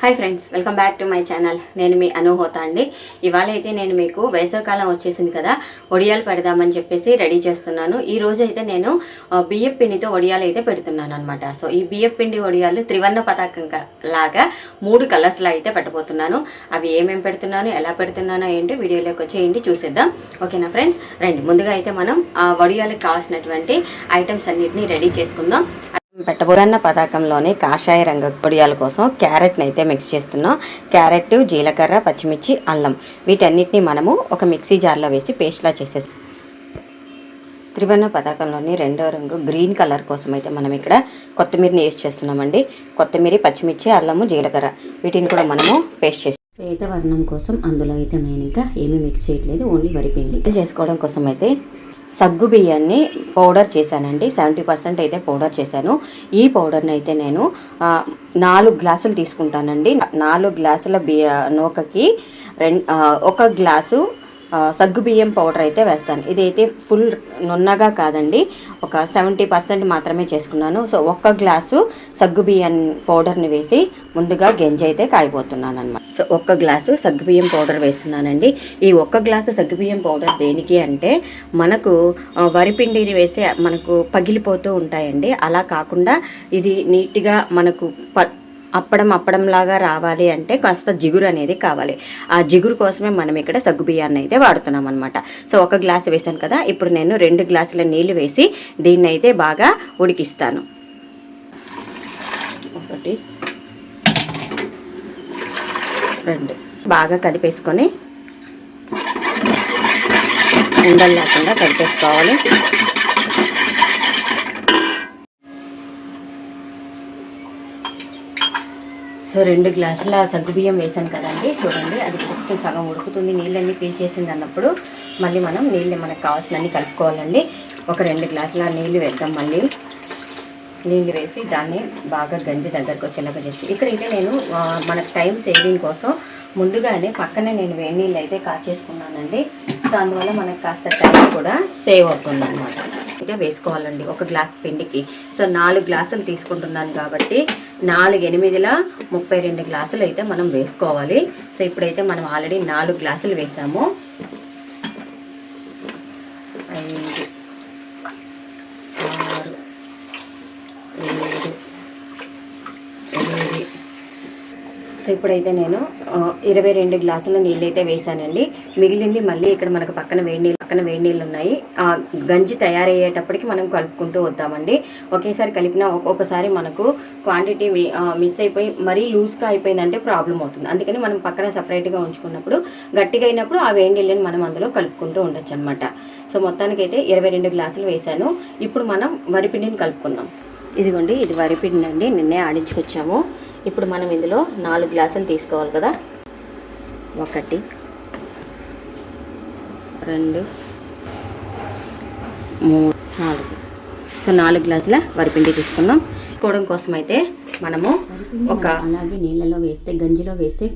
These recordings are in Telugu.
Hi friends welcome back to my channel నేను మీ అనుహోత అండి. ఇవాళ అయితే నేను మీకు వేసవకాలం వచ్చేసింది కదా వడియాలు పెడదామని చెప్పేసి రెడీ చేస్తున్నాను. ఈ రోజు అయితే నేను బియ్యం పిండితో ఒడియాలు అయితే పెడుతున్నాను అనమాట సో ఈ బియ్యం పిండి వడియాలు త్రివర్ణ పతాకం లాగా మూడు కలర్స్లో అయితే పెట్టబోతున్నాను. అవి ఏమేమి పెడుతున్నాను ఎలా పెడుతున్నానో ఏంటి వీడియోలోకి వచ్చేయండి చూసేద్దాం. ఓకేనా ఫ్రెండ్స్ రండి ముందుగా అయితే మనం ఆ వడియాలకు కావాల్సినటువంటి ఐటమ్స్ అన్నిటిని రెడీ చేసుకుందాం. పెట్టబోరన్న పతాకంలోని కాషాయ రంగు పొడియాల కోసం క్యారెట్ని అయితే మిక్స్ చేస్తున్నాం. క్యారెట్ జీలకర్ర పచ్చిమిర్చి అల్లం. వీటన్నిటిని మనము ఒక మిక్సీ జార్లో వేసి పేస్ట్లా చేసేసి త్రివర్ణ పతాకంలోని రెండో రంగు గ్రీన్ కలర్ కోసం అయితే మనం ఇక్కడ కొత్తిమీరని యూజ్ చేస్తున్నామండి. కొత్తిమీర పచ్చిమిర్చి అల్లము జీలకర్ర. వీటిని కూడా మనము పేస్ట్ చేసి శ్వేత వర్ణం కోసం అందులో అయితే నేను ఇంకా ఏమీ మిక్స్ చేయట్లేదు ఓన్లీ వరిపిండి చేసుకోవడం కోసం అయితే సగ్గు బియ్యాన్ని పౌడర్ చేశానండి. సెవెంటీ పర్సెంట్ అయితే పౌడర్ చేశాను. ఈ పౌడర్ని అయితే నేను నాలుగు గ్లాసులు తీసుకుంటానండి. నాలుగు గ్లాసుల బియ్య నూకకి రెండు ఒక గ్లాసు సగ్గుబియ్యం పౌడర్ అయితే వేస్తాను. ఇదైతే ఫుల్ నున్నగా కాదండి. ఒక సెవెంటీ పర్సెంట్ మాత్రమే చేసుకున్నాను. సో ఒక్క గ్లాసు సగ్గుబియ్యం పౌడర్ని వేసి ముందుగా గెంజి అయితే కాయబోతున్నాను అనమాట సో ఒక్క గ్లాసు సగ్గుబియ్యం పౌడర్ వేస్తున్నానండి. ఈ ఒక్క గ్లాసు సగ్గుబియ్యం పౌడర్ దేనికి అంటే మనకు వరిపిండిని వేస్తే మనకు పగిలిపోతూ ఉంటాయండి. అలా కాకుండా ఇది నీట్గా మనకు ప అప్పడం అప్పడం లాగా రావాలి అంటే కాస్త జిగురు అనేది కావాలి. ఆ జిగురు కోసమే మనం ఇక్కడ సగ్గు బియ్యాన్ని అయితే వాడుతున్నాం అనమాట సో ఒక గ్లాస్ వేసాను కదా ఇప్పుడు నేను రెండు గ్లాసుల నీళ్ళు వేసి దీన్ని అయితే బాగా ఉడికిస్తాను. ఒకటి రెండు. బాగా కలిపేసుకొని ఉండలు లేకుండా కలిపేసుకోవాలి. సో రెండు గ్లాసుల సగ్గుబియ్యం వేసాను కదండి. చూడండి అది ఉడుకుతుంది సగం ఉడుకుతుంది. నీళ్ళన్నీ పీల్చేసింది అన్నప్పుడు మళ్ళీ మనం నీళ్ళు మనకు కావాల్సినన్ని కలుపుకోవాలండి. ఒక రెండు గ్లాసుల నీళ్ళు వేద్దాం మళ్ళీ. నీళ్ళు వేసి దాన్ని బాగా గంజి దగ్గరకు వచ్చేలాగా చేసి ఇక్కడైతే నేను మనకు టైం సేవింగ్ కోసం ముందుగానే పక్కనే నేను వేడి నీళ్ళు అయితే కాచేసుకున్నానండి సో అందువల్ల మనకు కాస్త టైం కూడా సేవ్ అవుతుంది అనమాట ఇంకా వేసుకోవాలండి. ఒక గ్లాస్ పిండికి. సో నాలుగు గ్లాసులు తీసుకుంటున్నాను కాబట్టి నాలుగు ఎనిమిదిల ముప్పై రెండు గ్లాసులు అయితే మనం వేసుకోవాలి. సో ఇప్పుడైతే మనం ఆల్రెడీ నాలుగు గ్లాసులు వేసాము ఐదు ఆరు ఏడు ఎనిమిది సో ఇప్పుడైతే నేను ఇరవై రెండు గ్లాసుల నీళ్ళు అయితే వేసానండి మిగిలింది మళ్ళీ ఇక్కడ మనకు పక్కన వేడి నీళ్ళు పక్కన వేడి నీళ్ళు ఉన్నాయి. ఆ గంజి తయారయ్యేటప్పటికి మనం కలుపుకుంటూ వద్దామండి. ఒకేసారి కలిపిన ఒక్కొక్కసారి మనకు క్వాంటిటీ మిస్ అయిపోయి మరీ లూజ్గా అయిపోయిందంటే ప్రాబ్లం అవుతుంది. అందుకని మనం పక్కన సపరేట్గా ఉంచుకున్నప్పుడు గట్టిగా అయినప్పుడు ఆ వేడి నీళ్ళని మనం అందులో కలుపుకుంటూ ఉండొచ్చు అనమాట సో మొత్తానికైతే ఇరవై రెండు గ్లాసులు వేసాను ఇప్పుడు మనం వరిపిండిని కలుపుకుందాం. ఇదిగోండి ఇది వరిపిండి అండి నిన్నే ఆడించుకొచ్చాము. ఇప్పుడు మనం ఇందులో నాలుగు గ్లాసులు తీసుకోవాలి కదా. ఒకటి రెండు మూడు నాలుగు. సో నాలుగు గ్లాసుల వరిపిండి తీసుకున్నాం కోవడం కోసం అయితే మనము ఒక అలాగే నీళ్ళలో వేస్తే గంజిలో వేస్తే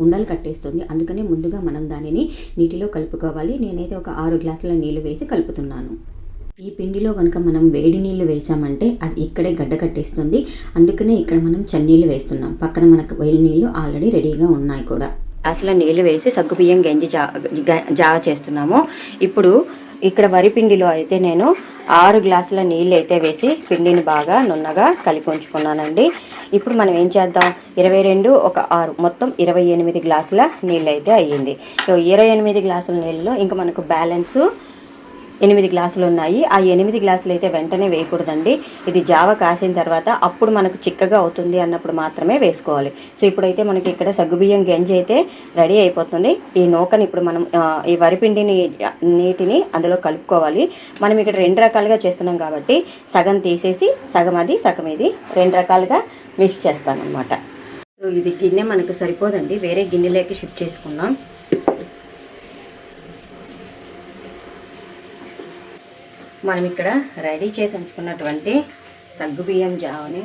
ఉండలు కట్టేస్తుంది. అందుకని ముందుగా మనం దానిని నీటిలో కలుపుకోవాలి. నేనైతే ఒక ఆరు గ్లాసుల నీళ్ళు వేసి కలుపుతున్నాను. ఈ పిండిలో కనుక మనం వేడి నీళ్ళు వేసామంటే అది ఇక్కడే గడ్డ కట్టేస్తుంది. అందుకనే ఇక్కడ మనం చన్నీళ్ళు వేస్తున్నాం. పక్కన మనకు వేడి నీళ్ళు ఆల్రెడీ రెడీగా ఉన్నాయి కూడా. అసలు నీళ్ళు వేసి సగ్గుబియ్యం గంజి జా జా చేస్తున్నాము. ఇప్పుడు ఇక్కడ వరి పిండిలో అయితే నేను ఆరు గ్లాసుల నీళ్ళు అయితే వేసి పిండిని బాగా నున్నగా కలిపి ఉంచుకున్నానండి. ఇప్పుడు మనం ఏం చేద్దాం? ఇరవై రెండు ఒక ఆరు మొత్తం ఇరవై ఎనిమిది గ్లాసుల నీళ్ళు అయితే అయ్యింది. సో ఇరవై ఎనిమిది గ్లాసుల నీళ్ళలో ఇంకా మనకు బ్యాలెన్స్ ఎనిమిది గ్లాసులు ఉన్నాయి. ఆ ఎనిమిది గ్లాసులు అయితే వెంటనే వేయకూడదండి. ఇది జావ కాసిన తర్వాత అప్పుడు మనకు చిక్కగా అవుతుంది అన్నప్పుడు మాత్రమే వేసుకోవాలి. సో ఇప్పుడైతే మనకి ఇక్కడ సగ్గుబియ్యం గంజి అయితే రెడీ అయిపోతుంది. ఈ నూకని ఇప్పుడు మనం ఈ వరిపిండిని నీటిని అందులో కలుపుకోవాలి. మనం ఇక్కడ రెండు రకాలుగా చేస్తున్నాం కాబట్టి సగం తీసేసి సగం అది సగం ఇది రెండు రకాలుగా మిక్స్ చేస్తాను అనమాట సో ఇది గిన్నె మనకు సరిపోదండి. వేరే గిన్నెలోకి షిఫ్ట్ చేసుకున్నాం మనం ఇక్కడ రెడీ చేసి ఉంచుకున్నటువంటి సగ్గుబియ్యం జావని.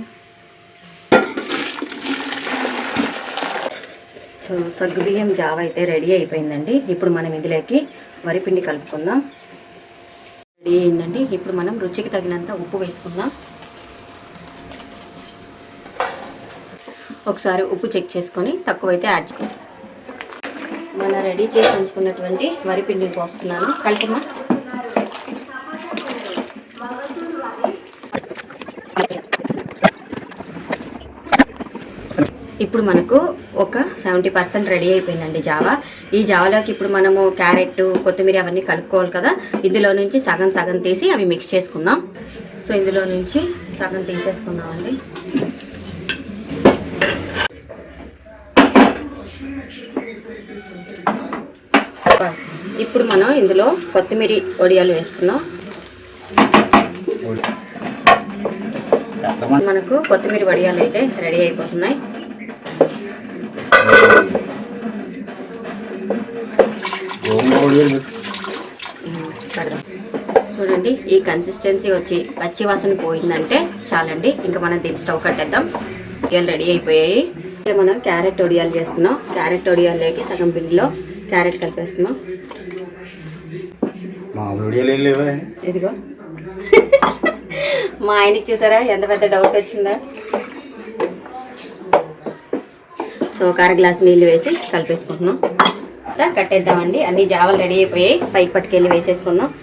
సో సగ్గుబియ్యం జావ అయితే రెడీ అయిపోయిందండి. ఇప్పుడు మనం ఇందులోకి వరిపిండి కలుపుకుందాం. రెడీ అయిందండి. ఇప్పుడు మనం రుచికి తగినంత ఉప్పు వేసుకుందాం. ఒకసారి ఉప్పు చెక్ చేసుకొని తక్కువైతే యాడ్ చేసుకుందాం మన రెడీ చేసి ఉంచుకున్నటువంటి వరిపిండిని పోస్తున్నాను. కలిపమ్మా ఇప్పుడు మనకు ఒక సెవెంటీ పర్సెంట్ రెడీ అయిపోయిందండి జావా. ఈ జావాలోకి ఇప్పుడు మనము క్యారెట్ కొత్తిమీర అవన్నీ కలుపుకోవాలి కదా. ఇందులో నుంచి సగం సగం తీసి అవి మిక్స్ చేసుకుందాం. సో ఇందులో నుంచి సగం తీసేసుకుందామండి. ఇప్పుడు మనం ఇందులో కొత్తిమీర ఒడియాలు వేస్తున్నాం. మనకు కొత్తిమీర వడియాలు అయితే రెడీ అయిపోతున్నాయి. చూడండి ఈ కన్సిస్టెన్సీ వచ్చి పచ్చి వాసన పోయిందంటే చాలండి. ఇంకా మనం దీన్ని స్టవ్ కట్టేద్దాం. ఇవాళ రెడీ అయిపోయాయి. ఇక మనం క్యారెట్ ఒడియాలు చేస్తున్నాం. క్యారెట్ ఒడియాలేకి సగం పిండిలో క్యారెట్ కలిపేస్తున్నాం. ఇదిగో. మా ఆయనకి చూసారా? ఎంత పెద్ద డౌట్ వచ్చిందా. సో ఒక అర గ్లాస్ నీళ్ళు వేసి కలిపేసుకుంటున్నాం. కట్టేద్దామండి. అన్ని జావలు రెడీ అయిపోయాయి. పైకి పట్టుకెళ్ళి వేసేసుకుందాం.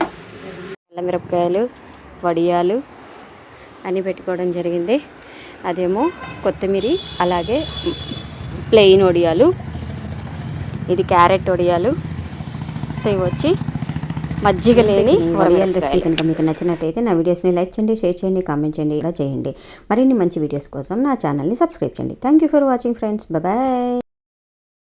మిరపకాయలు వడియాలు అన్నీ పెట్టుకోవడం జరిగింది. అదేమో కొత్తిమీర అలాగే ప్లెయిన్ వడియాలు. ఇది క్యారెట్ వడియాలు. సో ఇవి వచ్చి మజ్జిగ లేని వడియాల రెసిపీ కనుక మీకు నచ్చినట్టయితే నా వీడియోస్ని లైక్ చేయండి షేర్ చేయండి కామెంట్ చేయండి ఇలా చేయండి. మరిన్ని మంచి వీడియోస్ కోసం నా ఛానల్ని సబ్స్క్రైబ్ చేయండి. Thank you for watching friends bye